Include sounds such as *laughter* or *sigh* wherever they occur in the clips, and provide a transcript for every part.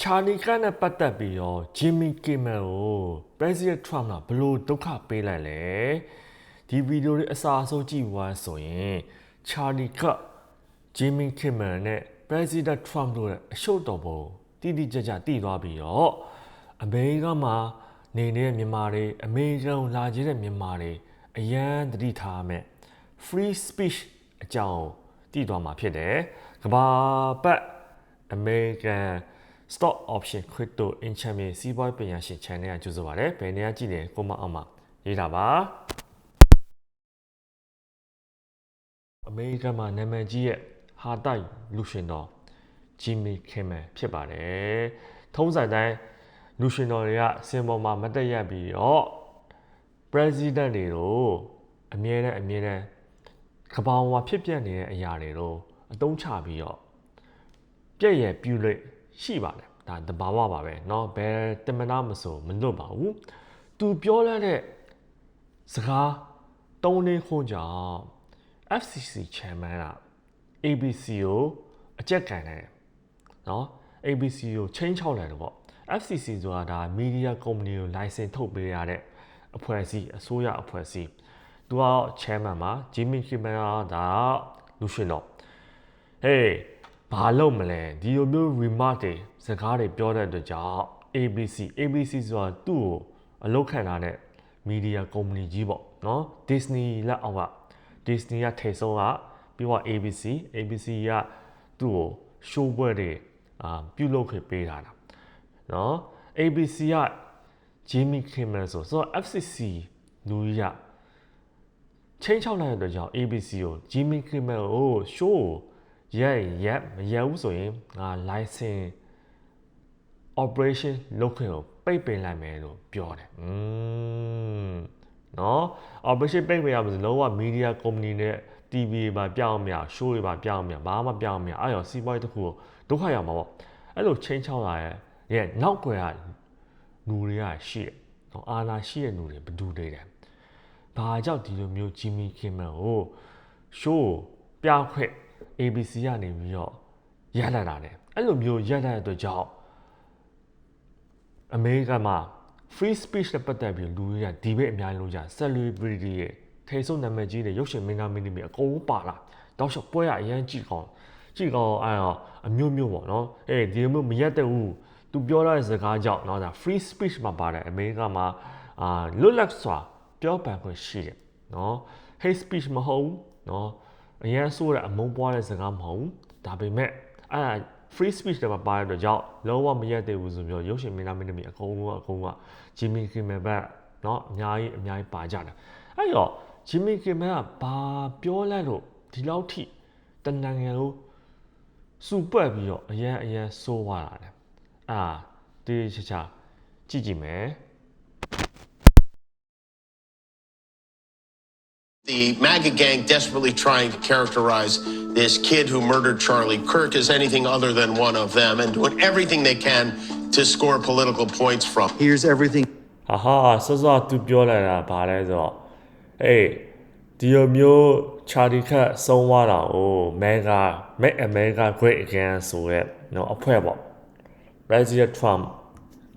ချာလီကနဲ့ပတ်သက်ပြီးတော့ဂျင်မီကီမန်ကို President Trump ကဘလို့ဒုက္ခပေးလိုက်လဲဒီဗီဒီယိုလေးအစားအဆုံးကြည့်သွားဆိုရင်ချာလီကဂျင်မီကီမန်နဲ့ President Trump တို့ရဲ့အရှုပ်တော်ပုံတိတိကျကျတည်သွားပြီးတော့အမေရိကမှာနေနေတဲ့မြန်မာတွေအမေရိကန်ကိုလာကြတဲ့မြန်မာတွေအရန်တတိထားမယ် free speech အကြောင်းတည်သွားမှာဖြစ်တယ်ကဘာပတ် American Stock Option Crypto Enchantment စီးပွားပညာရှင် channel ကကြိုဆိုပါရစေ။ဘယ်နေရာကြည့်လဲကိုမအောင်မှာရေးတာပါ။ American မှာနာမည်ကြီးရဲ့ဟာတိုက်လူရှင်တော် Jimmy Kimmel ဖြစ်ပါတယ်။ထုံးစံတိုင်းလူရှင်တော်တွေကစင်ပေါ်မှာမတက်ရက်ပြီးတော့ president တွေတို့အမြဲတမ်းအမြဲတမ်းကပောင်မှာဖြစ်ပျက်နေတဲ့အရာတွေတို့အတုံးချပြီးတော့ပြည့်ရဲ့ပြူလိ ရှိပါတယ်ဒါတဘာဝပါပဲเนาะဘယ်တမနာမဆိုမလွတ်ပါဘူးသူပြောလိုက်တဲ့စကားတုံးလေးခွန်းကြောင့် FCC chairman က ABC ကိုအကြက်ကန်တယ်เนาะ ABC ကိုချင်းချောက်လိုက်တယ်ပေါ့ FCC ဆိုတာဒါ media company ကို license ထုတ်ပေးရတဲ့အဖွဲ့အစည်းအစိုးရအဖွဲ့အစည်းသူက chairman မှာ Jimmy Kimmel ကဒါလူရှင်တော့ ဟေး ဘာလုပ်မလဲဒီလိုမျိုး remark တွေစကားတွေပြောတဲ့အတွက်ကြောင့် ABC ABC ဆိုတာသူ့ကိုအလုပ်ခံထားတဲ့ media company ကြီးပေါ့နော် Disney လက်အောက်က Disney ကထိပ်ဆုံးကပြီးတော့ ABC ABC ကသူ့ကို show ပွဲတွေအာပြုလုပ်ခဲ့ပေးတာလားနော် ABC က Jimmy Kimmel ဆိုဆိုတော့ FCC လူကြီးကချင်းချောက်လိုက်တဲ့အတွက်ကြောင့် ABC ကို Jimmy Kimmel ကို show ကို ရက်ရက်မရက်ဘူးဆိုရင်ငါ license operation လုပ်ခွင့်ကိုပိတ်ပင်လိုက်မယ်လို့ပြောတယ်။อืมနော် operation ပိတ်ပင်ရမှာဆိုလုံးဝ media company နဲ့ TV မှာပြောင်းမရ show တွေမှာပြောင်းမရဘာမှပြောင်းမရအဲ့ရောစီးပွားရေးတစ်ခုကိုဒုက္ခရောက်မှာပေါ့အဲ့လိုချင်းချောက်လာရဲ့ရဲ့နောက်ွယ်ကလူတွေကရှိတယ်နော်အာနာရှိတဲ့လူတွေဘယ်သူတွေလဲဘာကြောင့်ဒီလိုမျိုး Jimmy Kimmel ကို show ပြခွင့် ABC ကနေပြီးတော့ရက်လက်လာတယ်အဲ့လိုမျိုးရက်လက်တဲ့အတွက်ကြောင့်အမေရိကန်မှာ free speech နဲ့ပတ်သက်ပြီးလူတွေကဒီဘက်အများကြီးလုံးကြ celebrity ရဲ့ထိဆုံးနာမည်ကြီးတဲ့ရုပ်ရှင်မင်းသားမင်းသမီးအကုန်ပါလာတောက်လျှောက်ပွဲရအရန်ကြည့်ကောင်းကြည့်ကောင်းအဲ့တော့အမျိုးမျိုးပေါ့နော်အေးဒီလိုမျိုးမရက်တဲ့ဘူးသူပြောတဲ့စကားကြောင့်နော်ဒါ free speech မှာပါတယ်အမေရိကန်မှာအာလွတ်လပ်စွာပြောပိုင်ခွင့်ရှိတယ်နော် hate speech မဟုတ်ဘူးနော် အရန်ဆိုးတဲ့အမုန်းပွားတဲ့စကားမဟုတ်ဘူးဒါပေမဲ့အဲ့ဒါ free speech တွေမှာပါတဲ့အတွက်ကြောင့်လုံးဝမရက်သေးဘူးဆိုပြီးတော့ရုပ်ရှင်မင်းသားမင်းသမီးအကုန်လုံးအကုန်က Jimmy Kimmel ဘက်เนาะအများကြီးအများကြီးပါကြတယ်အဲ့တော့ Jimmy Kimmel ကဘာပြောလိုက်လို့ဒီလောက်ထိတနင်္ဂနွေလို့စူပွက်ပြီးတော့အရန်အရန်ဆိုးသွားတာလေအာတေးချာချာကြည့်ကြည့်မယ် The MAGA gang desperately trying to characterize this kid who murdered Charlie Kirk as anything other than one of them and doing everything they can to score political points from. Here's everything ဟာဟာစောစောသူပြောလာတာဗာလဲဆိုတော့အေးဒီလိုမျိုးချာဒီခတ်ဆုံးသွားတာကိုမဲကမဲအမေက great again ဆိုရက်နော်အဖွဲ့ပေါ့ President Trump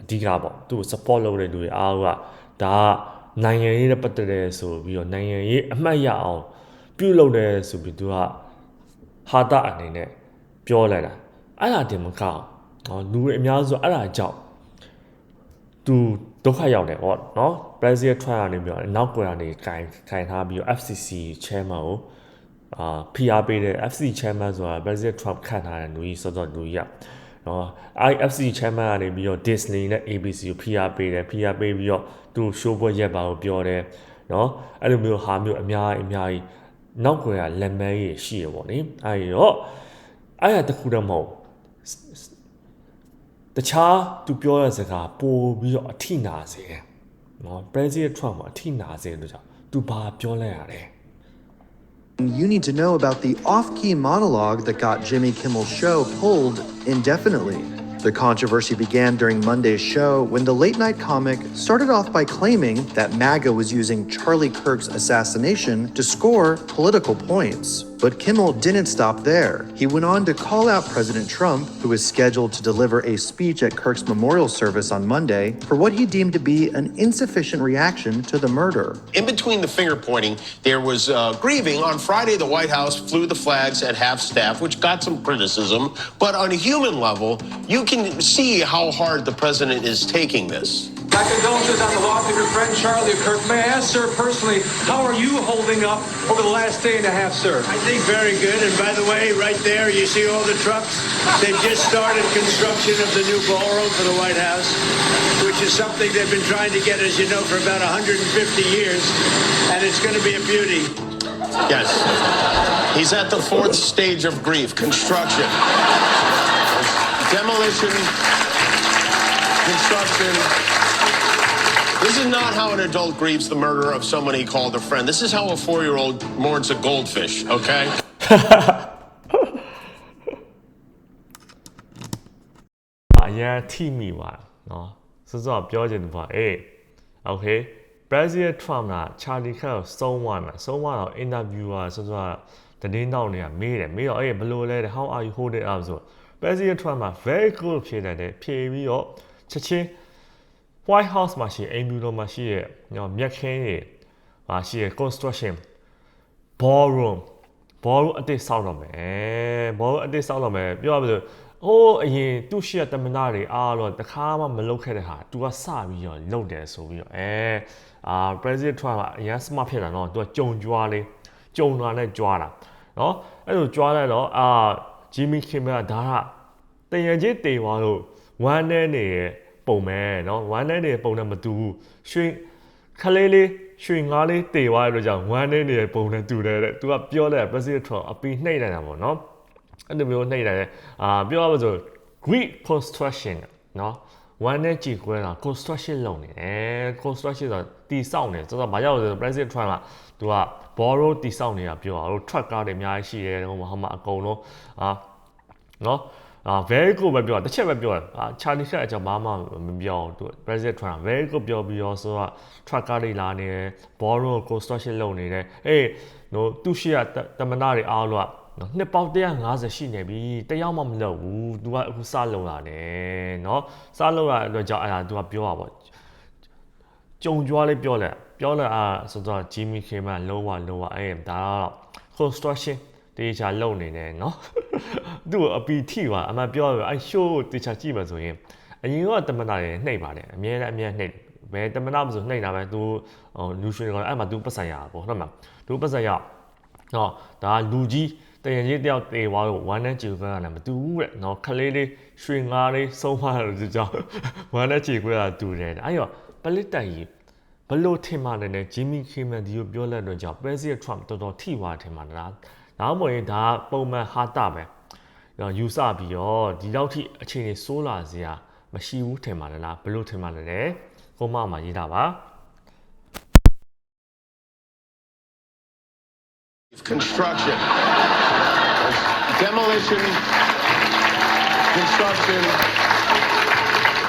အဓိကပေါ့သူ့ကို support လုပ်တဲ့လူတွေအားလုံးကဒါက နိုင်ငံရေးနဲ့ပတ်သက်တဲ့ဆိုပြီးတော့နိုင်ငံရေးအမှတ်ရအောင်ပြုလုပ်တယ်ဆိုပြီးသူကဟာတာအနေနဲ့ပြောလိုက်တာအဲ့ဒါတင်မကောက်နော်လူတွေအများစုအဲ့ဒါကြောင့်သူဒုက္ခရောက်တယ်ပေါ့နော် Brazil Trump ကနေပြီးတော့နောက်ကွယ်ကနေကင်ကင်ထားပြီးတော့ FCC chairman ကိုအာ PR ပေးတဲ့ FC chairman ဆိုတာ Brazil Trump ခန့်ထားတဲ့လူကြီးစောစောလူကြီးက နော်အဲ FC chairman ကနေပြီးတော့ Disney နဲ့ ABC ကို PR ပေးတယ် PR ပေးပြီးတော့သူ show ပွဲရက်ပါကိုပြောတယ်နော်အဲ့လိုမျိုးဟာမျိုးအများကြီးအများကြီးနောက်ကွယ်ကလက်မဲကြီးရှိရပေါ့နိအဲ့တော့အဲ့ဒါတခုတော့မဟုတ်တခြားသူပြောတဲ့စကားပို့ပြီးတော့အထိနာစေတယ်နော် President Trump ကအထိနာစေလို့ကြောင့်သူဘာပြောလဲရလဲ you need to know about the off key monologue that got Jimmy Kimmel's show pulled indefinitely. The controversy began during Monday's show when the late night comic started off by claiming that MAGA was using Charlie Kirk's assassination to score political points. But Kimmel didn't stop there. He went on to call out President Trump, who is scheduled to deliver a speech at Kirk's memorial service on Monday, for what he deemed to be an insufficient reaction to the murder. In between the finger pointing, there was uh, grieving. On Friday, the White House flew the flags at half staff, which got some criticism. But on a human level, you can see how hard the president is taking this. My condolences on the loss of your friend Charlie Kirk. May I ask, sir, personally, how are you holding up over the last day and a half, sir? I think very good. And by the way, right there, you see all the trucks? They've just started construction of the new ballroom for the White House, which is something they've been trying to get, as you know, for about 150 years. And it's going to be a beauty. Yes. He's at the fourth stage of grief construction. Demolition, construction. This is not how an adult grieves the murder of someone he called a friend. This is how a four year old mourns a goldfish, okay? Yeah, team okay? 啊，也 Timmy ပါနော်စစောပြောချင်တယ်ပါအေး okay President Trump က Charlie Kirk ဆုံးသွားမှာဆုံးသွားတော့ interviewer စစောကတင်းတောက်နေတာမေးတယ်မေးတော့အေးဘလို့လဲ how are you holding up so? President Trump က very cool ဖြစ်တယ်ဖြေပြီးတော့ချက်ချင်း White House မှာရှိအိမ်ဖြူတော်မှာရှိရဲ့ညောမြက်ခင်းတွေဟာရှိရဲ့ construction ballroom ballroom အတစ်ဆောက်တော့မယ် ballroom အတစ်ဆောက်တော့မယ်ပြောရမလို့ဟိုးအရင်သူ့ရှိရတမနာတွေအားတော့တခါမှမလုပ်ခဲ့တဲ့ဟာ तू ကစပြီးတော့လုပ်တယ်ဆိုပြီးတော့အဲအာ president Trump ကအရင် smart ဖြစ်တာနော် तू ကကြုံကြွားလေးကြုံတာနဲ့ကြွားတာနော်အဲ့လိုကြွားလိုက်တော့အာ Jimmy Kimmel ကဒါကတရံချင်းတေသွားလို့ဝမ်းနဲ့နေရဲ့ ပုံမဲနော်ဝမ်းနဲ့နေပုံနဲ့မတူဘူးရွှေခလေးလေးရွှေငါးလေးတေသွားရလို့ကြောင့်ဝမ်းနဲ့နေတဲ့ပုံနဲ့တူတယ်တဲ့သူကပြောတယ် president Trump အပီနှိမ့်နေတာပေါ့နော်အဲ့လိုမျိုးနှိမ့်တယ်အာပြောရမလို့ Greek construction နော်ဝမ်းနဲ့ကြည်ခွဲတာ construction လုပ်နေတယ် construction ဆိုတာတီဆောက်နေဆိုတော့ဘာကြောင့်လဲဆိုတော့ president Trump ကသူက borrow တီဆောက်နေတာပြောတာတို့ truck ကားတွေအများကြီးရှိတယ်ဟိုမှာဟိုမှာအကုန်လုံးအာနော် အာ very good ပဲပြောတာတစ်ချက်ပဲပြောတာအာ Charlie Shep အကြောင်းဘာမှမပြောသူ Brazil ထွက်တာ very good ပြောပြီးရောဆိုတော့ truck ကားတွေလာနေတယ် borrow construction လုပ်နေတယ်အေးနော်သူရှိရတမနာတွေအားလို့ကနော်နှစ်ပေါက်150ရှိနေပြီတယောက်မှမလုပ်ဘူး။ तू ကအခုစလုံလာတယ်နော်စလုံလာအတွက်ကြောင့်အဲ့ဒါ तू ကပြောတာပေါ့ကြုံကြွားလေးပြောလဲပြောလဲအာဆိုတော့ Jimmy Kimmel လုံးဝလုံးဝအဲ့ဒါတော့ construction တေချာလုံနေတယ်နော်သူ့အပီထိပါအမှပြောရအဲ့ရှိုးကိုတေချာကြည့်မှဆိုရင်အရင်ကတမနာတွေနှိပ်ပါတယ်အမြဲတမ်းအမြဲနှိပ်ဘယ်တမနာမဆိုနှိပ်တာပဲသူလူရွှေကောင်အဲ့မှာသူပတ်ဆိုင်ရပေါ့ဟုတ်မလားသူပတ်ဆိုင်ရနော်ဒါလူကြီးတရင်ကြီးတယောက်တေသွားလို့ဝမ်းနဲ့ချေခွဲကလည်းမတူဘူးတဲ့နော်ခလေးလေးရွှေငါးလေးဆုံးမလို့ဒီကြောင်ဝမ်းနဲ့ချေခွဲကတူတယ်အဲ့တော့ပလစ်တိုင်ကြီးဘလို့ထင်မှလည်းဂျီမီခီမန်ဒီကိုပြောလက်တော့ကြောင့်ပရက်စီယထရမ်တော်တော်ထိပါထင်မှလား ဒါမှမဟုတ်ရင်ဒါပုံမှန်ဟာတာပဲယူဆပြီးတော့ဒီလောက်ထိအခြေအနေဆိုးလာစရာမရှိဘူးထင်မှလားဘလို့ထင်မှလည်းကိုမမှာရေးတာပါ Construction. Demolition, construction.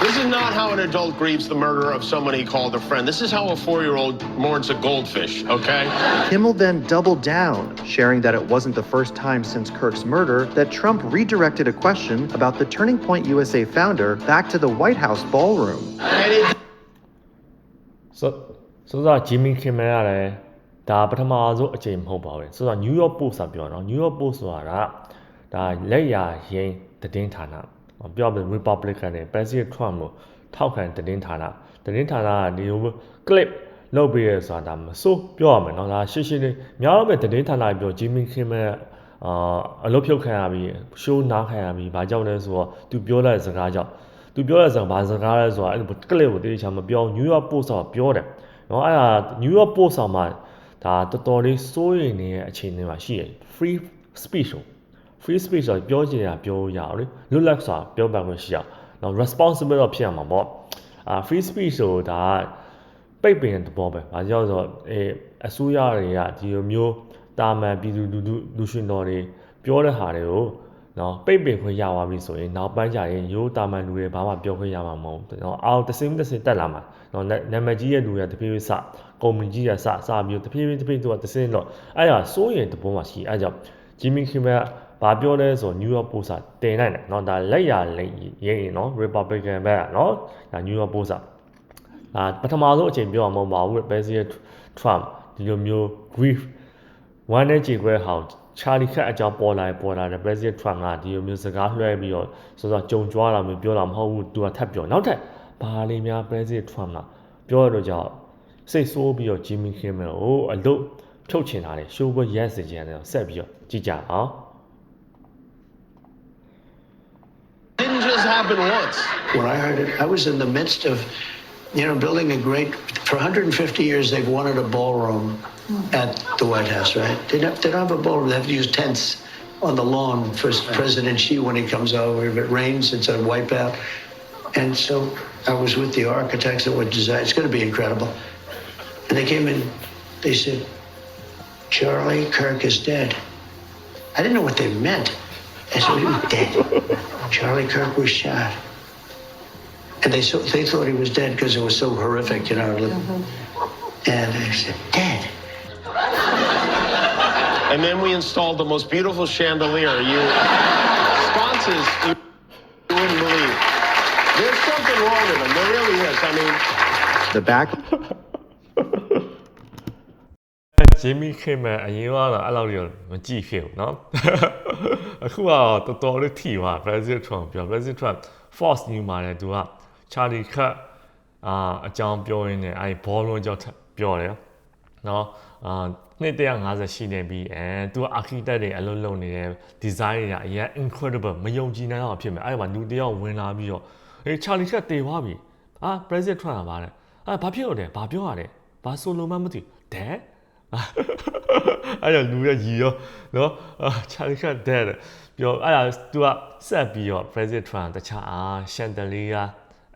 This is not how an adult grieves the murder of someone he called a friend. This is how a four year old mourns a goldfish, okay? Kimmel then doubled down, sharing that it wasn't the first time since Kirk's murder that Trump redirected a question about the Turning Point USA founder back to the White House ballroom. And it ဆိုဆိုတော့ဂျီမီခင်မဲရတယ်ဒါပထမဆုံးအချိန်မဟုတ်ပါဘူးဆိုတော့ New York Post ကပြောတော့ New York Post ဆိုတာကဒါလက်ရရင်သတင်းဌာန ပြောပြ Republican နဲ့ President Trump ကိုထောက်ခံသတင်းဌာနသတင်းဌာနကဒီလို clip လုပ်ပြီးရဆိုတာဒါမစိုးပြောရမယ်เนาะဒါရှင်းရှင်းလေးများတော့ပဲသတင်းဌာနပြောဂျီမီခင်မဲအာအလုပ်ဖြုတ်ခံရပြီး show နားခံရပြီးဘာကြောင့်လဲဆိုတော့သူပြောတဲ့စကားကြောင့်သူပြောတဲ့စကားဘာစကားလဲဆိုတာအဲ့ clip ကိုတေချာမပြော New York Post ကပြောတယ်เนาะအဲ့ဒါ New York Post မှာဒါတော်တော်လေးစိုးရိမ်နေတဲ့အခြေအနေမှာရှိရ free speech ကို free speech ဆိုပြောချင်တာပြောရအောင်လေလွတ်လပ်စွာပြောပန်ခွင့်ရှိအောင်နော် responsible တော့ဖြစ်ရမှာပေါ့အာ free speech ဆိုတာပိတ်ပင်တဲ့သဘောပဲ။ဘာကြောင့်လဲဆိုတော့အဲအစိုးရတွေကဒီလိုမျိုးတာမန်ပြည်သူလူထုလူရှင်တော်တွေပြောတဲ့ဟာတွေကိုနော်ပိတ်ပင်ခွင့်ရသွားပြီဆိုရင်နောက်ပိုင်းကျရင်ရိုးတာမန်လူတွေဘာမှပြောခွင့်ရမှာမဟုတ်ဘူး။နော်အောက်တစ်စင်းတစ်စင်းတက်လာမှာနော်နာမည်ကြီးရဲ့လူတွေကတဖြည်းဖြည်းစကုမ္ပဏီကြီးကစစပြီးတဖြည်းဖြည်းတဖြည်းသူကတစ်စင်းတော့အဲ့ဒါစိုးရင်တဘောမှရှိအဲ့ကြောင့်ဂျီမီခင်မန်က ဘာပြောလဲဆိုနယူးယောက်ပို့စာတင်လိုက်တယ်เนาะဒါလက်ရလက်ရေးရင်เนาะ Republican ဘက်ကเนาะဒါနယူးယောက်ပို့စာအာပထမဆုံးအချိန်ပြောအောင်မဟုတ်ပါဘူး President Trump ဒီလိုမျိုး grief ဝမ်းနဲ့ကြေခွဲဟောင်းချာလီခတ်အကြောင်းပေါ်လာပေါ်လာတယ် President Trump ကဒီလိုမျိုးစကားလွှဲပြီးတော့ဆိုတော့ကြုံကြွားလာမျိုးပြောတာမဟုတ်ဘူးသူကထပ်ပြောနောက်ထပ်ဘာလေးများ President Trump ကပြောရတော့ကြောင့်စိတ်ဆိုးပြီးတော့ Jimmy Kimmel ကိုအလုပ်ဖြုတ်ချင်တာလေ show ဘရက်စကြတယ်ဆက်ပြီးတော့ကြည့်ကြအောင် just happen once. When I heard it, I was in the midst of, you know, building a great. For 150 years, they've wanted a ballroom hmm. at the White House, right? They don't, they don't have a ballroom. They have to use tents on the lawn for President Xi when he comes over. If it rains, it's a wipeout. And so I was with the architects that would design. It's going to be incredible. And they came in. They said, "Charlie Kirk is dead." I didn't know what they meant. I said, "He was dead." *laughs* Charlie Kirk was shot. And they, so, they thought he was dead because it was so horrific, you know. Uh-huh. And I said, dead. And then we installed the most beautiful chandelier. You sconces you wouldn't believe. There's something wrong with them. There really is. I mean, The back *laughs* ဂျီမီခင်မန်အရင်ကတော့အဲ့လောက်ကြီးမကြည့်ဖြစ်ဘူးเนาะအခုကတော့တော်တော်လေးထိသွား President Trump ပြော President Trump Fox News မှာလည်းသူက Charlie Cut အာအကြောင်းပြောရင်းနဲ့အဲ့ဘောလုံးကြောင့်ပြောတယ်เนาะအာနှစ်150ရှိနေပြီအဲသူက architect တွေအလုပ်လုပ်နေတယ် design တွေကအရင် incredible မယုံကြည်နိုင်အောင်ဖြစ်မယ်အဲ့ဒီမှာလူတစ်ယောက်ဝင်လာပြီးတော့အေး Charlie Cut တေသွားပြီအာ President Trump ကပါတယ်အာဘာဖြစ်လို့လဲဘာပြောရလဲဘာဆိုလိုမှမသိဒဲ အဲ့တော့လူရရီရောနော်ချာလီကဒက်ပြောအဲ့ဒါ तू ကဆက်ပြီးတော့ President Trump တခြားအားရှန်တလီက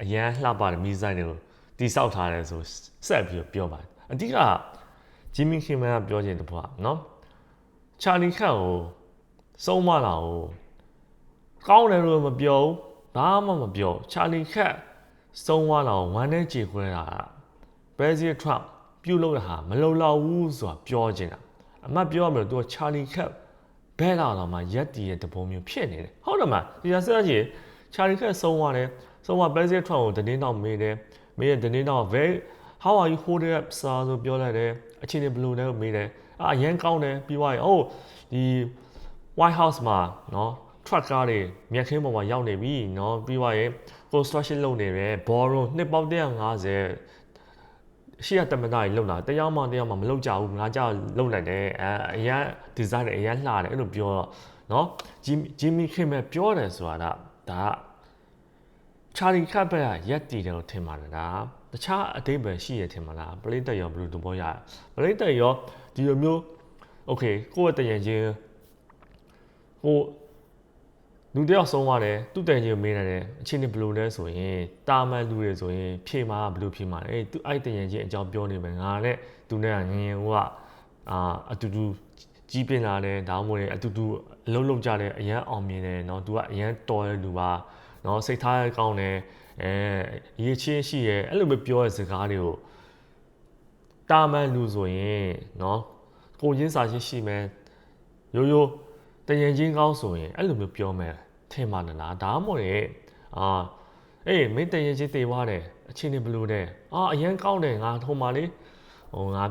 အရန်လှပတဲ့မီဇိုင်းတွေကိုတိစောက်ထားတယ်ဆိုဆက်ပြီးတော့ပြောပါတယ်အဓိကဂျီမီခင်မန်ကပြောချင်တဲ့ဘုရားနော်ချာလီခတ်ကိုစုံမလာကိုကောင်းတယ်လို့မပြောဘူးဘာမှမပြောချာလီခတ်စုံမလာကိုဝမ်းနဲ့ကြေခွဲတာ President Trump ပြုတ်လို့တာဟာမလုံလောက်ဘူးဆိုတာပြောချင်တာအမတ်ပြောရမယ်သူကချာလီခက်ဘဲလာတော့မှရက်တီရဲ့တပုံမျိုးဖြစ်နေတယ်ဟုတ်တယ်မဒီကဆက်ကြည့်ချာလီခက်ဆုံးသွားတယ်ဆုံးသွား President Trump ကိုတနေ့တော့မေးတယ်မေးတဲ့တနေ့တော့ very how are you holding up စာဆိုပြောလိုက်တယ်အချိန်နဲ့ဘယ်လိုလဲမေးတယ်အာအရန်ကောင်းတယ်ပြီးသွားရင်အိုးဒီ White House မှာเนาะ truck ကားတွေမြက်ခင်းပေါ်မှာရောက်နေပြီเนาะပြီးသွားရင် construction လုပ်နေတယ် ballroom နှစ်ပေါင်း150 ရှေ့ကတမန်သားကြီးလုံတာတရားမှတရားမှမလုံကြဘူးငါကြောက်လုံလိုက်တယ်အဲအရန်ဒီဇိုင်းတွေအရန်လှတယ်အဲ့လိုပြောတော့เนาะဂျီဂျီမီခင်မဲ့ပြောတယ်ဆိုတာကဒါကချာလီခတ်ဘက်ကရက်တီတယ်လို့ထင်ပါတယ်ဒါတခြားအတိတ်ပဲရှိရထင်မလားပရိသတ်ရောဘယ်လိုသဘောရလဲပရိသတ်ရောဒီလိုမျိုးโอเคကိုယ့်ရဲ့တရင်ချင်းဟို လူတယောက်ဆုံးသွားတယ်သူ့တန်ကြီးကိုမေးတယ်အချင်းနေဘယ်လိုလဲဆိုရင်တာမန်လူတွေဆိုရင်ဖြေမှာဘယ်လိုဖြေမှာလဲသူအဲ့တန်ကြီးအကြောင်းပြောနေမယ်ငါနဲ့သူနဲ့ငငယ်ဟိုကအာအတူတူကြီးပင်လာတယ်ဒါမှမဟုတ်အတူတူအလုံးလုံးကြတယ်အရန်အောင်မြင်တယ်เนาะသူကအရန်တော်တဲ့လူပါเนาะစိတ်ထားကောင်းတယ်အဲရေးချင်းရှိရဲအဲ့လိုပဲပြောတဲ့စကားတွေကိုတာမန်လူဆိုရင်เนาะကိုချင်းစာချင်းရှိမယ်ရိုးရိုးတရင်ချင်းကောင်းဆိုရင်အဲ့လိုမျိုးပြောမယ် ထင်ပါနလားဒါမှမဟုတ်လေအာအေးမင်းတရင်ချင်းတေသွားတယ်အချင်းနေဘလို့တဲ့အာအရန်ကောင်းတယ်ငါထုံပါလေဟိုငါ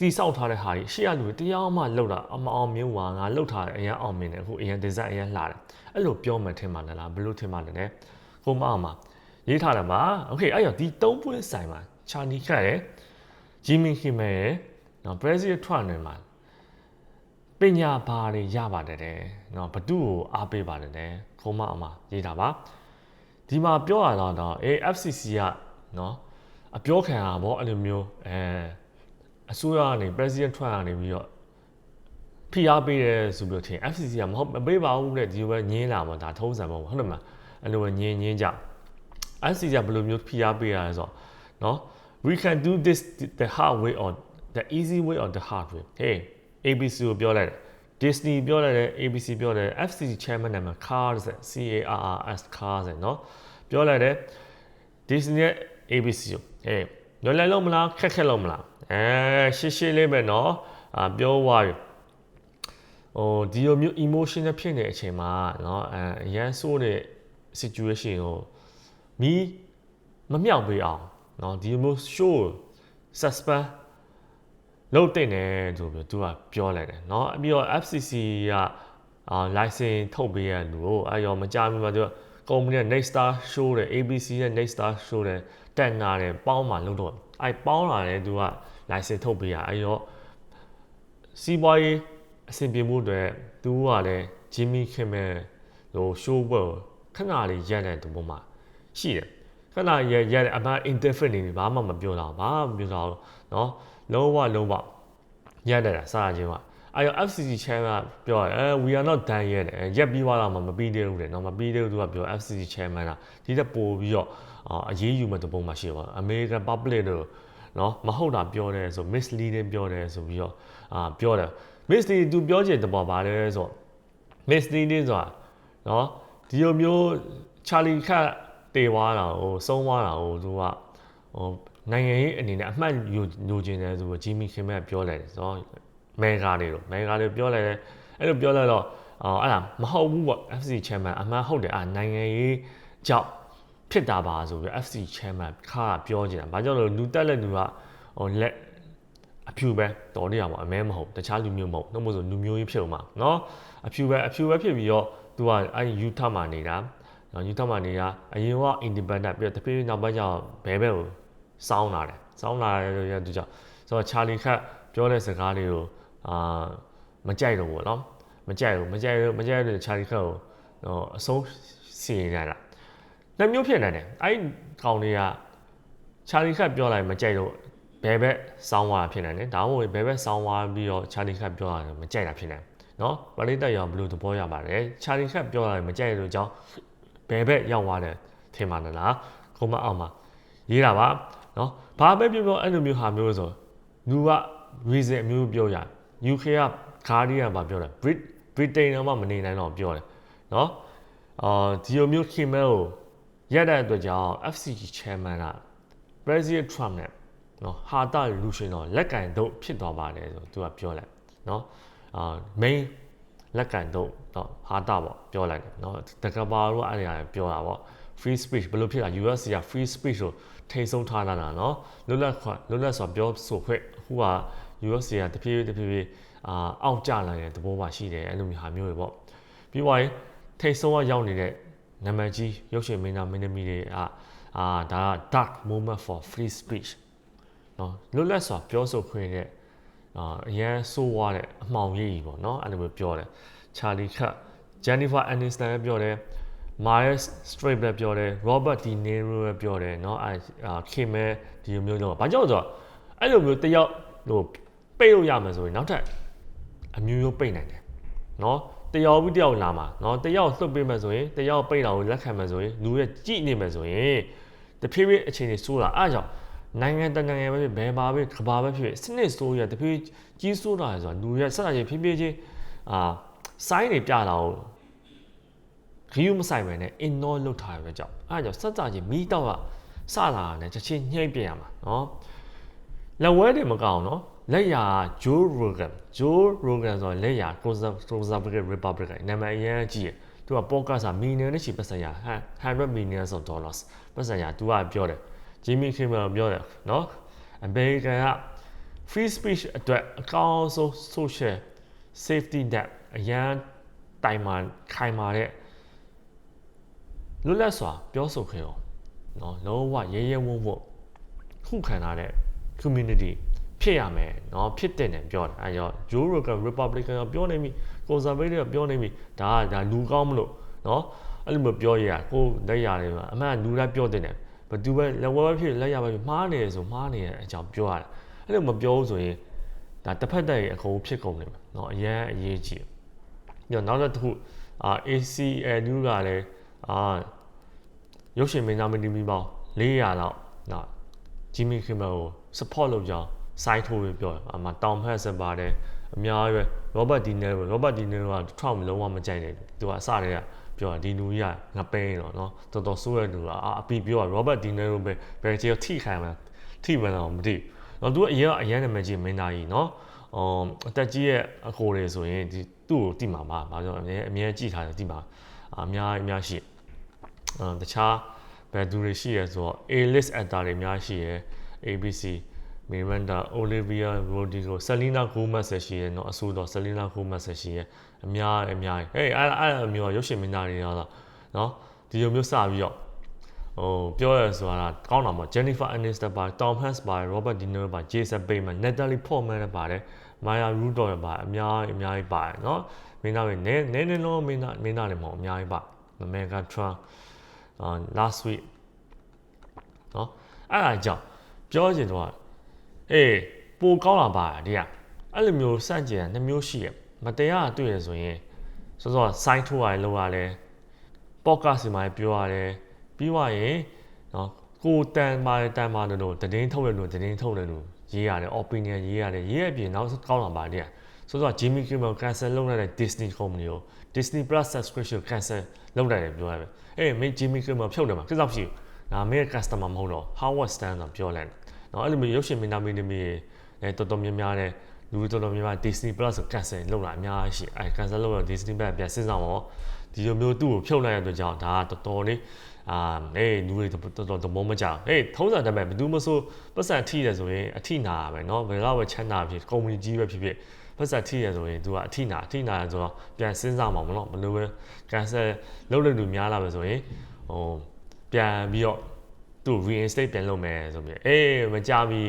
တိဆောက်ထားတဲ့ဟာကြီးရှေ့ရလူတရားမှလောက်တာအမအောင်မြင်ပါငါလောက်ထားတယ်အရန်အောင်မြင်တယ်အခုအရန်ဒီဇိုင်းအရန်လှတယ်အဲ့လိုပြောမှထင်ပါနလားဘလို့ထင်ပါလဲဟိုမအောင်မှာရေးထားတယ်မှာโอเคအဲ့ရောဒီ၃ပွင့်ဆိုင်မှာချာနီခတ်ရယ်ဂျီမီခီမဲရယ်နော် President Trump နဲ့မှာပညာဘာတွေရပါတယ်တဲ့နော်ဘသူ့ကိုအားပေးပါတယ်တဲ့ ခုံမအောင်မှာရေးတာပါဒီမှာပြောရတော့တော့ AFCC ကနော်အပြောခံတာဗောအဲ့လိုမျိုးအဲအစိုးရကနေ President Trump ကနေပြီးတော့ဖိအားပေးတယ်ဆိုပြီးတော့ထင် FCC ကမဟုတ်မပေးပါဘူးတဲ့ဒီလိုပဲညင်းလာမှာဒါထုံးစံပေါ့ဟုတ်တယ်မလားအဲ့လိုပဲညင်းညင်းကြ FCC ကဘယ်လိုမျိုးဖိအားပေးရလဲဆိုတော့နော် we can do this the hard way or the easy way or the hard way hey ABC ကိုပြောလိုက်တယ် Disney ပြောလိုက်တယ် ABC ပြောတယ် FCC chairman နာမည် Cars C A R R S Cars နော်ပြောလိုက်တယ် Disney နဲ့ ABC ကိုဟေးလွယ်လွယ်လုံးမလားခက်ခက်လုံးမလားအဲရှင်းရှင်းလေးပဲနော်အာပြောသွားပြီ ဟိုဒီလိုမျိုး emotional ဖြစ်နေတဲ့အချိန်မှာเนาะအဲအရန်ဆိုးတဲ့ situation ကိုမီးမမြောက်ပေးအောင်เนาะဒီလိုမျိုး show suspend လုပ်တင်တယ်ဆိုပြီးသူကပြောလိုက်တယ်เนาะပြီးတော့ FCC ကအာ license ထုတ်ပေးရလူကိုအဲရောမကြမ်းမှာသူကကုမ္ပဏီက Next Star Show တဲ့ ABC ရဲ့ Next Star Show တဲ့တက်နာတယ်ပေါင်းမှလုပ်တော့အဲပေါင်းလာတယ်သူက license ထုတ်ပေးရအဲရောစီးပွားရေးအဆင်ပြေမှုအတွက်သူကလည်း Jimmy Kimmel ဟို show ပေါ်ခဏလေးရက်တဲ့သူပေါ်မှာရှိတယ်ခဏရက်ရက်အမှ interfere နေဘာမှမပြောတော့ဘာမှမပြောတော့เนาะ လုံးဝလုံးဝညံ့နေတာစားခြင်းပါအဲ့တော့ FCC chairman ကပြောတယ် we are not done yet ရက်ပြီးသွားတော့မှမပြီးသေးဘူးတဲ့နော်မပြီးသေးဘူးသူကပြော FCC chairman ကဒီတက်ပို့ပြီးတော့အရေးယူမဲ့တပုံမှရှိပါ American public တို့နော်မဟုတ်တာပြောတယ်ဆို misleading ပြောတယ်ဆိုပြီးတော့အာပြောတယ် misleading သူပြောချင်တပေါ်ပါလဲဆို misleading ဆိုတာနော်ဒီလိုမျိုး Charlie Cat တေသွားတာကိုဆုံးသွားတာကိုသူကဟို နိုင်ငံရေးအနေနဲ့အမှတ်ယူယူခြင်းတယ်ဆိုတော့ဂျီမီခင်မက်ပြောလိုက်တယ်ဆိုတော့မဲဂါတွေတော့မဲဂါတွေပြောလိုက်တယ်အဲ့လိုပြောလိုက်တော့အော်အဲ့ဒါမဟုတ်ဘူးပေါ့ FC chairman အမှန်ဟုတ်တယ်အာနိုင်ငံရေးကြောင့်ဖြစ်တာပါဆိုပြီး FC chairman ခါပြောကြတာဘာကြောင့်လဲလူတက်လက်လူကဟိုလက်အဖြူပဲတော်နေရမှာအမဲမဟုတ်တခြားလူမျိုးမဟုတ်တော့မဆိုလူမျိုးကြီးဖြစ်အောင်မှာเนาะအဖြူပဲအဖြူပဲဖြစ်ပြီးတော့သူကအဲ့ယူထမှာနေတာနော်ယူထမှာနေတာအရင်က independent ပြီးတော့တဖြည်းဖြည်းနောက်ပိုင်းကျတော့ဘဲဘဲကို စောင်းလာတယ်စောင်းလာတယ်လို့ရသူကြောင့်ဆိုတော့ချာလီခတ်ပြောတဲ့စကားတွေကိုအာမကြိုက်တော့ဘူးเนาะမကြိုက်ဘူးမကြိုက်ဘူးမကြိုက်တဲ့ချာလီခတ်ကိုဟိုအဆုံးစီရတာနှစ်မျိုးဖြစ်နေတယ်အဲ့ဒီကောင်တွေကချာလီခတ်ပြောလိုက်မကြိုက်တော့ဘဲဘက်စောင်းသွားတာဖြစ်နေတယ်ဒါမှမဟုတ်ဘဲဘက်စောင်းသွားပြီးတော့ချာလီခတ်ပြောတာမကြိုက်တာဖြစ်နေတယ်နော်ပရိသတ်ရောဘယ်လိုသဘောရပါတယ်ချာလီခတ်ပြောတာမကြိုက်လို့ကြောင်းဘယ်ဘက်ရောက်သွားတယ်ထင်ပါနဲ့လားကိုမအောင်မှာရေးတာပါ နော်ဘာပဲပြောပြောအဲ့လိုမျိုးဟာမျိုးဆိုလူက reason အမျိုးပြောရ UK က Guardian ဘာပြောလဲ Brit Britain တော့မှမနေနိုင်တော့ပြောတယ်နော်အာဒီလိုမျိုးခင်မဲကိုရက်တဲ့အတွက်ကြောင့် FCG chairman က President Trump နဲ့နော်ဟာတာလူရှင်တော့လက်ကင်တော့ဖြစ်သွားပါတယ်ဆိုသူကပြောလိုက်နော်အာ main လက်ကင်တော့တော့ဟာတာပေါ့ပြောလိုက်တယ်နော်တကဘာတို့အဲ့ဒီအရာပြောတာပေါ့ free speech ဘယ်လိုဖြစ်တာ US က free speech ကိုထိဆုံးထားတာလားနော်လွတ်လပ်ခွလွတ်လပ်စွာပြောဆိုခွင့်အခုက US ကတဖြည်းဖြည်းတဖြည်းဖြည်းအာအောက်ကျလာတဲ့သဘောပါရှိတယ်အဲ့လိုမျိုးဟာမျိုးတွေပေါ့ပြီးသွားရင်ထိဆုံးကရောက်နေတဲ့နာမည်ကြီးရုပ်ရှင်မင်းသားမင်းသမီးတွေအာအာဒါက dark moment for free speech နော်လွတ်လပ်စွာပြောဆိုခွင့်တဲ့အာအရန်ဆိုးွားတဲ့အမှောင်ရိပ်ကြီးပေါ့နော်အဲ့လိုမျိုးပြောတယ်ချာလီခတ်ဂျန်နီဖာအန်နီစတန်လည်းပြောတယ် မာယက်စထရိတ်လည်းပြောတယ်ရောဘတ်ဒီနေရိုလည်းပြောတယ်เนาะအဲခင်မဲဒီလိုမျိုးတော့ဘာကြောင့်ဆိုတော့အဲ့လိုမျိုးတယောက်ဟိုပိတ်လို့ရမယ်ဆိုရင်နောက်ထပ်အမျိုးမျိုးပိတ်နိုင်တယ်เนาะတယောက်ပြီးတယောက်လာမှာเนาะတယောက်လှုပ်ပေးမယ်ဆိုရင်တယောက်ပိတ်တာကိုလက်ခံမယ်ဆိုရင်လူရဲ့ကြည့်နေမယ်ဆိုရင်တဖြည်းဖြည်းအခြေအနေဆိုးလာအားကြောင့်နိုင်ငံတကာနိုင်ငံပဲဖြစ်ဘယ်မှာပဲကဘာပဲဖြစ်ဖြစ်စနစ်ဆိုးရတဖြည်းကြီးဆိုးလာတယ်ဆိုတာလူရဲ့ဆက်လာချင်းဖြည်းဖြည်းချင်းအာစိုင်းနေပြတာကို ဂီယူမဆိုင်ပဲနဲ့ ignore လုပ်ထားရပဲကြောင့်အဲ့ဒါကြောင့်စက်ကြချင်းမီးတောက်ကစလာတာနဲ့ချက်ချင်းညှိပြရမှာနော်လက်ဝဲတွေမကောင်းနော်လက်ရာဂျိုးရိုဂန်ဂျိုးရိုဂန်ဆိုလက်ရာ conservative republican နာမည်အရင်ကြီးရသူကပေါ့ကတ်စာမီလီယံနဲ့ချီပတ်စံရ100 million of dollars ပတ်စံရသူကပြောတယ် Jimmy Kimmel ပြောတယ်နော် American က free speech အတွက်အကောင်းဆုံး social safety net အရန်တိုင်မာခိုင်မာတဲ့ လွတ်လပ်စွာပြောဆိုခွင့်ရောနော်လုံးဝရဲရဲဝံ့ဝံ့ခုခံထားတဲ့ community ဖြစ်ရမယ်နော်ဖြစ်တဲ့နဲ့ပြောတယ်အဲကြောင့် Joe Rogan Republican ကပြောနေပြီ Conservative ကပြောနေပြီဒါကဒါလူကောင်းမလို့နော်အဲ့လိုမပြောရကိုလက်ရတယ်မှာအမှန်လူတိုင်းပြောတဲ့နဲ့ဘသူပဲလက်ဝဲဖြစ်လက်ရပဲမှားနေတယ်ဆိုမှားနေတယ်အကြောင်းပြောရတယ်အဲ့လိုမပြောဘူးဆိုရင်ဒါတစ်ဖက်တည်းအကုန်ဖြစ်ကုန်နေမှာနော်အရန်အရေးကြီးညနောက်တစ်ခုအာ ACLU ကလည်း အာရုပ်ရှင်မင်းသားမင်းသမီးပေါင်း400လောက်နော်ဂျီမီခင်မဲကို support လုပ်ကြောင်း site ထိုးပြီးပြောတယ်အမှတောင်ဖက်စပါတယ်အများကြီးပဲ Robert De Niro Robert De Niro က Trump လုံးဝမကြိုက်တယ်သူကအစတည်းကပြောတာဒီလူကြီးကငပိန်းတော့နော်တော်တော်ဆိုးတဲ့လူကအအပီပြောတာ Robert De Niro ပဲဘယ်ချေထိခိုင်မှာထိမှန်းတော့မသိတော့သူကအရင်ကအရင်နာမည်ကြီးမင်းသားကြီးနော်အမ်အသက်ကြီးရဲ့အကိုတွေဆိုရင်ဒီသူ့ကိုတိမှာပါဘာလို့လဲအမြဲအမြဲကြည့်ထားတယ်တိမှာ အများအများရှိအမ်တခြားဘယ်သူတွေရှိရဲဆိုတော့ A-list actor တွေအများရှိရဲ ABC Miranda Olivia Rodrigo Selena Gomez ဆက်ရှိရဲเนาะအဆိုတော့ Selena Gomez ဆက်ရှိရဲအများအများဟေးအဲ့အဲ့အမျိုးရုပ်ရှင်မင်းသားတွေရောတော့เนาะဒီလိုမျိုးစပြီးတော့ ဟိုပြောရဆိုတာကောင်းတာပေါ့ Jennifer Aniston ပါ Tom Hanks ပါ Robert De Niro ပါ Jason Bateman Natalie Portman လည်းပါတယ် Maya Rudolph လည်းပါအများကြီးအများကြီးပါတယ်เนาะမင်းသားတွေနည်းနည်းနည်းလုံးမင်းသားမင်းသားတွေမဟုတ်အများကြီးပါ Megan Trump အာ last week เนาะအဲ့ဒါကြောင့်ပြောချင်တော့အေးပိုကောင်းလာပါဒီကအဲ့လိုမျိုးစန့်ကျင်တာနှစ်မျိုးရှိရမတရားတွေ့ရဆိုရင်စောစော sign ထိုးရတယ်လောက်ရတယ် podcast မှာပြောရတယ်ပြီးွားရင်နော်ကိုတန်ပါတယ်တန်ပါတယ်လို့တည်င်းထုတ်ရလို့တည်င်းထုတ်တယ်လို့ ရေးရတယ် opinion ရေးရတယ်ရေးရပြင်နောက်ကောင်းလာပါတဲ့ဆိုတော့ Jimmy Kimmel cancel လုပ်လိုက်တဲ့ Disney company ကို Disney Plus subscription cancel လုပ်လိုက်တယ်ပြောရတယ်အေးမင်း Jimmy Kimmel ဖြုတ်တယ်မှာကိစ္စမရှိဘူးဒါမင်း customer မဟုတ်တော့ Howard Stern တော့ပြောလိုက်နော်အဲ့လိုမျိုးရုပ်ရှင်မင်းသားမင်းသမီးတွေအဲတော်တော်များများနဲ့လူတော်တော်များများ Disney Plus ကို cancel လုပ်လာအများကြီးရှိအဲ cancel လုပ်တော့ Disney Plus ပြန်စဉ်းစားပါဦးဒီလိုမျိုးသူ့ကိုဖြုတ်လိုက်ရတဲ့ကြောင့်ဒါကတော်တော်လေး အာအေးလူတွေတော်တော်သဘောမကျဟေးထုံးစံတမ်းပဲဘယ်သူမှဆိုပတ်စံထိတယ်ဆိုရင်အထိနာပဲเนาะဘယ်တော့ပဲချမ်းသာဖြစ်ကုမ္ပဏီကြီးပဲဖြစ်ဖြစ်ပတ်စံထိရဆိုရင် तू ကအထိနာအထိနာဆိုတော့ပြန်စဉ်းစားမှာမလို့ဘယ်လိုပဲ cancel လုပ်လို့လူများလာပဲဆိုရင်ဟိုပြန်ပြီးတော့သူ့ reinstate ပြန်လုပ်မယ်ဆိုပြီးအေးမကြပြီ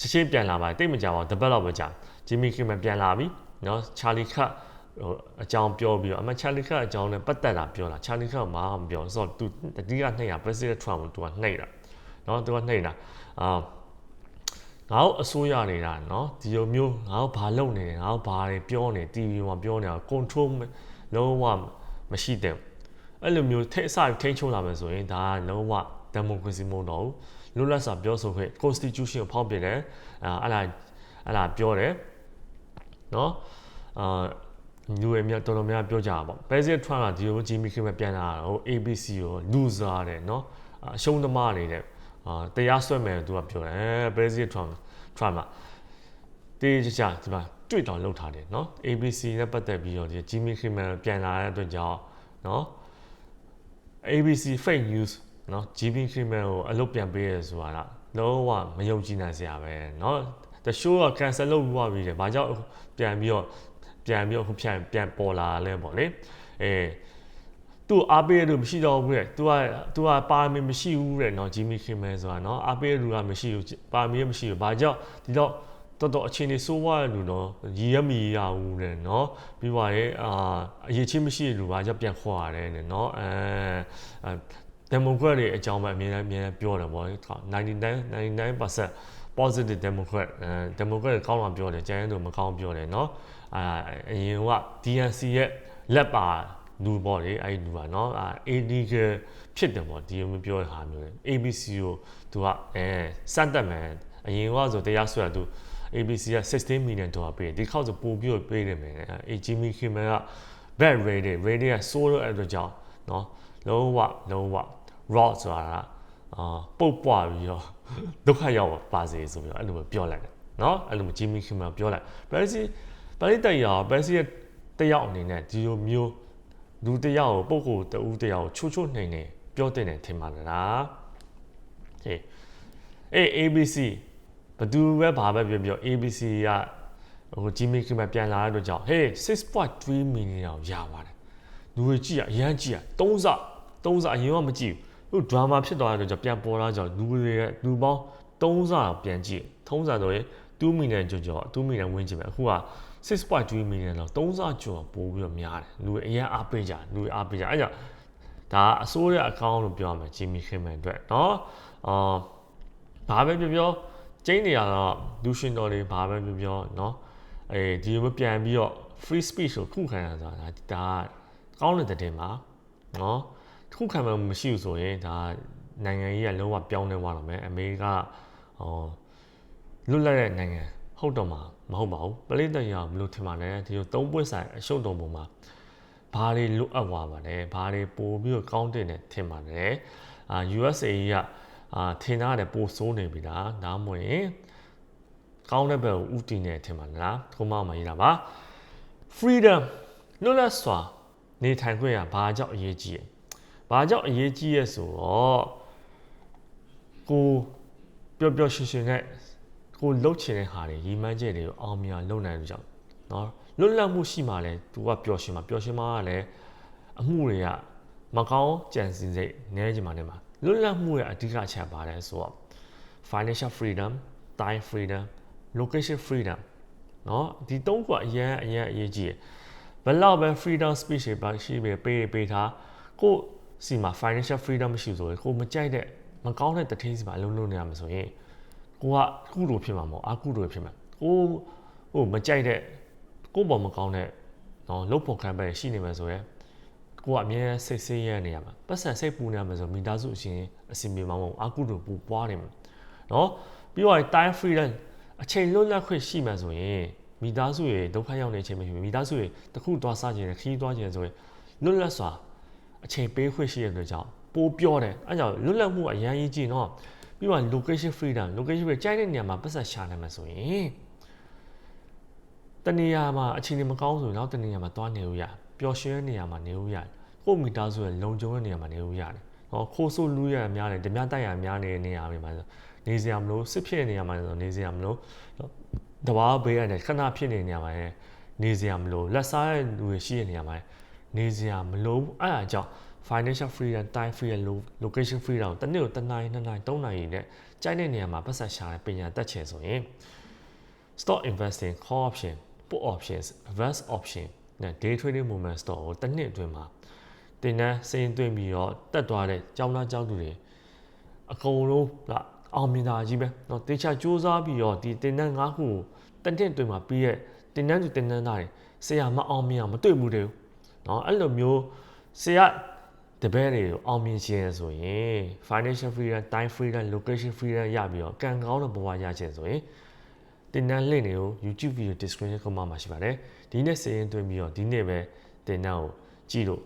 ချက်ချင်းပြန်လာပါတိတ်မကြပါဘူးတပတ်လောက်ပဲကြာဂျီမီကီမပြန်လာပြီเนาะချာလီခတ် ဟိုအကြောင်းပြောပြီးတော့အမချာလီခတ်အကြောင်းနဲ့ပတ်သက်တာပြောတာချာလီခတ်မှာမပြောဆိုတော့သူတတိယနှိပ်ရ President Trump ကိုသူကနှိပ်တာနော်သူကနှိပ်တာအာငါ့အစိုးရနေတာနော်ဒီလိုမျိုးငါ့ဘာလုပ်နေလဲငါ့ဘာတွေပြောနေ TV မှာပြောနေတာ control လုံးဝမရှိတယ်အဲ့လိုမျိုးထိအစထိချုံလာမယ်ဆိုရင်ဒါကလုံးဝ democracy မဟုတ်တော့ဘူးလွတ်လပ်စွာပြောဆိုခွင့် constitution ဖောက်ပြတယ်အာအဲ့ဒါအဲ့ဒါပြောတယ်နော်အာ လူတွေများတော်တော်များပြောကြတာပေါ့ President Trump ကဒီလိုဂျီမီကီမပြန်လာတော့ ABC ကို loser တဲ့เนาะအရှုံးသမားတွေတဲ့အာတရားစွဲမယ်သူကပြောတယ် President Trump Trump ကတေးကြကြဒီမှာတွေ့တော်လောက်ထားတယ်เนาะ ABC နဲ့ပတ်သက်ပြီးတော့ဒီဂျီမီကီမပြန်လာတဲ့အတွက်ကြောင့်เนาะ ABC fake news เนาะ GB Criminal ကိုအလုပ်ပြန်ပေးရဲဆိုတာကလုံးဝမယုံကြည်နိုင်စရာပဲเนาะ the show က cancel လုပ်ပြီးသွားပြီတယ်။ဘာကြောင့်ပြန်ပြီးတော့ ပြန်ပြီးတော့ပြန်ပြန်ပေါ်လာလဲပေါ့လေအဲသူအားပေးရလို့မရှိတော့ဘူးလေ။ तू က तू ကပါမီမရှိဘူးတဲ့နော်ဂျီမီခင်မဲဆိုတာနော်အားပေးရလို့ကမရှိဘူးပါမီရမရှိဘူး။ဘာကြောင့်ဒီတော့တော်တော်အချင်းနေစိုးဝါရလူနော်ရည်ရမီရဘူးတဲ့နော်ပြီးပါရဲ့အာအရေးချင်းမရှိလူပါကြောင့်ပြန်ခေါ်ရတယ်နဲ့နော်အဲဒီမိုကရက်တွေအကြောင်းပဲအများအများပြောတယ်ပေါ့99 99% positive democrat အဲ democrat ကောင်းတာပြောတယ်ကျန်ရင်တော့မကောင်းပြောတယ်နော် အာအရင်က DNC ရဲ့လက်ပါလူပေါ့လေအဲ့ဒီလူပါเนาะအာ illegal ဖြစ်တယ်ပေါ့ဒီလိုမျိုးပြောတဲ့ဟာမျိုးလေ ABC ကိုသူကအဲစက်တက်မယ်အရင်ကဆိုတရားစွဲတာသူ ABC က16 million dollar ပေးတယ်ဒီခေါက်ဆိုပို့ပြီးတော့ပေးတယ်မယ်အဲ Jimmy Kimmel က bad rated rated က so တဲ့အတွက်ကြောင့်เนาะလုံးဝလုံးဝ raw ဆိုတာကအာပုတ်ပွားပြီးတော့ဒုက္ခရောက်ပါစေဆိုပြီးတော့အဲ့လိုမျိုးပြောလိုက်တယ်เนาะအဲ့လိုမျိုးဂျီမီခင်မပြောလိုက်ပယ်စီ ပရိသတ်ရောပယ်စီရဲ့တယောက်အနေနဲ့ဒီလိုမျိုးလူတယောက်ကိုပုဂ္ဂိုလ်တဦးတယောက်ကိုချိုးချိုးနှိမ်နေပြောတဲ့တယ်ထင်ပါလားဟေးအေး ABC ဘသူပဲဘာပဲပြောပြော ABC ကဟိုဂျီမီခင်မပြန်လာတဲ့အတွက်ကြောင့် hey 6.3 million အောင်ရပါတယ်လူတွေကြည့်ရအရန်ကြည့်ရ3စ3စအရင်ကမကြည့်ဘူးဟိုဒရာမာဖြစ်သွားတဲ့အတွက်ကြောင့်ပြန်ပေါ်လာကြောင့်လူတွေရဲ့လူပေါင်း3စအောင်ပြန်ကြည့်ထုံးစံဆိုရင်2 million ကျော်ကျော်2 million ဝန်းကျင်ပဲအခုက 6.3 million တော့3စကျော်ပို့ပြီးတော့များတယ်လူတွေအရင်အားပေးကြလူတွေအားပေးကြအဲ့ကြောင့်ဒါအစိုးရအကောင့်လို့ပြောရမယ်ဂျီမီခင်မန်အတွက်เนาะအာဘာပဲပြောပြောကျင်းနေရတော့လူရှင်တော်တွေဘာပဲပြောပြောเนาะအဲဒီလိုပြန်ပြီးတော့ free speech ကိုခုခံရတာဒါဒါကောင်းတဲ့တဲ့မှာเนาะခုခံမှမရှိဘူးဆိုရင်ဒါနိုင်ငံကြီးကလုံးဝပြောင်းလဲသွားတော့မယ်အမေရိကဟောလွတ်လပ်တဲ့နိုင်ငံ ဟုတ်တော့မှာမဟုတ်ပါဘူးပလိတန်ရဘလို့ထင်ပါလဲဒီလိုသုံးပွင့်ဆိုင်အရှုံ့တုံပုံမှာဘာတွေလွတ်အပ်သွားပါလဲဘာတွေပို့ပြီးတော့ကောင်းတဲ့နဲ့ထင်ပါလဲအာ USA ကအာထင်ထားတယ်ပို့ဆိုးနေပြီလားဒါမှမဟုတ်ရင်ကောင်းတဲ့ဘက်ကိုဥတည်နေတယ်ထင်ပါလားခုမှမှရေးတာပါ freedom လွတ်လပ်စွာနေထိုင်ခွင့်ရဘာကြောင့်အရေးကြီးလဲဘာကြောင့်အရေးကြီးရဲဆိုတော့ကိုပျော်ပျော်ရွှင်ရွှင်နဲ့ ကိုလှုပ်ချင်တဲ့ဟာတွေရီမန်းချက်တွေကိုအောင်မြင်လုပ်နိုင်လို့ကြောင့်เนาะလွတ်လပ်မှုရှိမှလဲသူကပျော်ရွှင်မှာပျော်ရွှင်မှာကလည်းအမှုတွေကမကောင်းကြံစည်စိတ်နည်းချင်မှနေမှာလွတ်လပ်မှုရဲ့အဓိကအချက်ပါတယ်ဆိုတော့ financial freedom time freedom location freedom เนาะဒီသုံးခုကအရင်အရင်အရေးကြီးတယ်ဘယ်လောက်ပဲ freedom speech တွေပါရှိပဲပေးပေးထားကိုယ့်စီမှာ financial freedom မရှိဆိုရင်ကိုယ်မကြိုက်တဲ့မကောင်းတဲ့တထင်းစီမှာအလုံးလုံးနေရမှာဆိုရင် ကိုကကုလိုဖြစ်မှာမဟုတ်အကုလိုဖြစ်မှာကိုဟိုမကြိုက်တဲ့ကိုပေါ်မကောင်းတဲ့နော်လှုပ်ဖို့ခံပဲရှိနေမှာဆိုရယ်ကိုကအမြဲစိတ်ဆင်းရဲနေရမှာပတ်စံစိတ်ပူနေမှာဆိုမိသားစုအချင်းအစီအမံမဟုတ်အကုလိုပူပွားနေမှာနော်ပြီးတော့ time freedom အချိန်လွတ်လပ်ခွင့်ရှိမှာဆိုရင်မိသားစုရဲ့ဒုက္ခရောက်နေခြင်းမရှိဘူးမိသားစုရဲ့တခုသွားစားခြင်းခီးသွားခြင်းဆိုရင်လွတ်လပ်စွာအချိန်ပေးခွင့်ရှိရတဲ့အတွက်ကြောင့်ပိုးပြောတယ်အဲကြောင့်လွတ်လပ်မှုအရန်ကြီးကြည့်နော် ပြီးတော့ location freedom location freedom ကြိုက်တဲ့နေရာမှာပတ်သက်ရှာနိုင်မှာဆိုရင်တနေရာမှာအချိန်တွေမကောင်းဆိုရင်နောက်တနေရာမှာသွားနေလို့ရပျော်ရွှင်တဲ့နေရာမှာနေလို့ရတယ်ကိုယ့်မိသားစုရဲ့လုံခြုံတဲ့နေရာမှာနေလို့ရတယ်ဟောခိုးဆိုးလူရများတယ်ဓမြတိုက်ရများနေတဲ့နေရာတွေမှာဆိုနေစရာမလိုစစ်ဖြစ်တဲ့နေရာမှာဆိုနေစရာမလိုတဘာဘေးရတယ်ခဏဖြစ်နေတဲ့နေရာမှာလည်းနေစရာမလိုလက်စားတဲ့လူတွေရှိတဲ့နေရာမှာနေစရာမလိုအဲ့ဒါကြောင့် financial freedom time freedom location freedom တနေ့ကိုတစ်နိုင်နှစ်နိုင်သုံးနိုင်ရတဲ့ကြိုက်တဲ့နေရာမှာပတ်သက်ရှာတဲ့ပညာတတ်ချင်ဆိုရင် stock investing call option put options advance option နဲ့ day trading movement stock ကိုတစ်နှစ်အတွင်းမှာတင်တန်းစိန်သွင်းပြီးတော့တက်သွားတဲ့ကြောင်းသားကြောင်းသူတွေအကုန်လုံးကအောင်မြင်တာကြီးပဲเนาะတေချာစူးစမ်းပြီးတော့ဒီတင်တန်း၅ခုကိုတစ်နှစ်အတွင်းမှာပြီးရဲ့တင်တန်းသူတင်တန်းသားတွေဆရာမအောင်မြင်အောင်မတွေ့ဘူးတဲ့เนาะအဲ့လိုမျိုးဆရာ တပည့်တွေကိုအောင်မြင်ခြင်းဆိုရင် financial freedom time freedom location freedom ရပြီးတော့ကံကောင်းတဲ့ဘဝရခြင်းဆိုရင်တင်တန်းလင့်တွေကို YouTube video description ကမှမှာရှိပါတယ်ဒီနေ့စရင်သွင်းပြီးတော့ဒီနေ့ပဲတင်တန်းကိုကြည့်လို့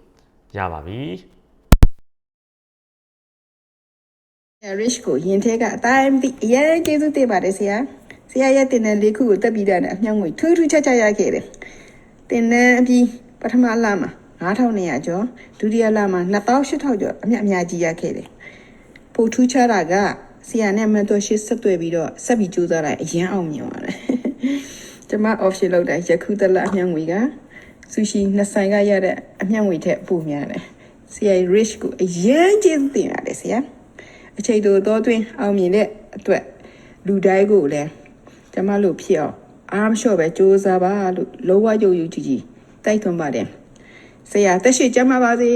ရပါပြီ rich ကိုရင်ထဲကအတိုင်းပြီးအရင်ကျေးဇူးတင်ပါတယ်ဆရာဆရာရဲ့တင်တဲ့လေးခုကိုတက်ပြီးတာနဲ့အမြောက်ငွေထူးထူးခြားခြားရခဲ့တယ်တင်တဲ့အပြီးပထမလမှာ 9200ကျော်ဒုတိယလမှာ2800ကျော်အမြတ်အများကြီးရခဲ့တယ်ပိုထူးခြားတာကဆရာနဲ့မတော်ရှိဆက်တွေ့ပြီးတော့ဆက်ပြီးကြိုးစားလိုက်အရင်အောင်မြင်ပါတယ်ကျွန်မ option လောက်တာယခုတလအမြောက်ငွေကဆူရှီနှစ်ဆိုင်ကရတဲ့အမြောက်ငွေထက်ပိုများတယ်ဆရာ rich ကိုအရင်ကျေးဇူးတင်ပါတယ်ဆရာအချိန်တိုတော့တွင်အောင်မြင်တဲ့အတွက်လူတိုင်းကိုလည်းကျမတို့ဖြစ်အောင်အားမလျှော့ပဲစူးစမ်းပါလို့လောဝယုံယူကြည်ကြည်တိုက်တွန်းပါတယ် ဆရာတက်ရှိကြမှာပါစေ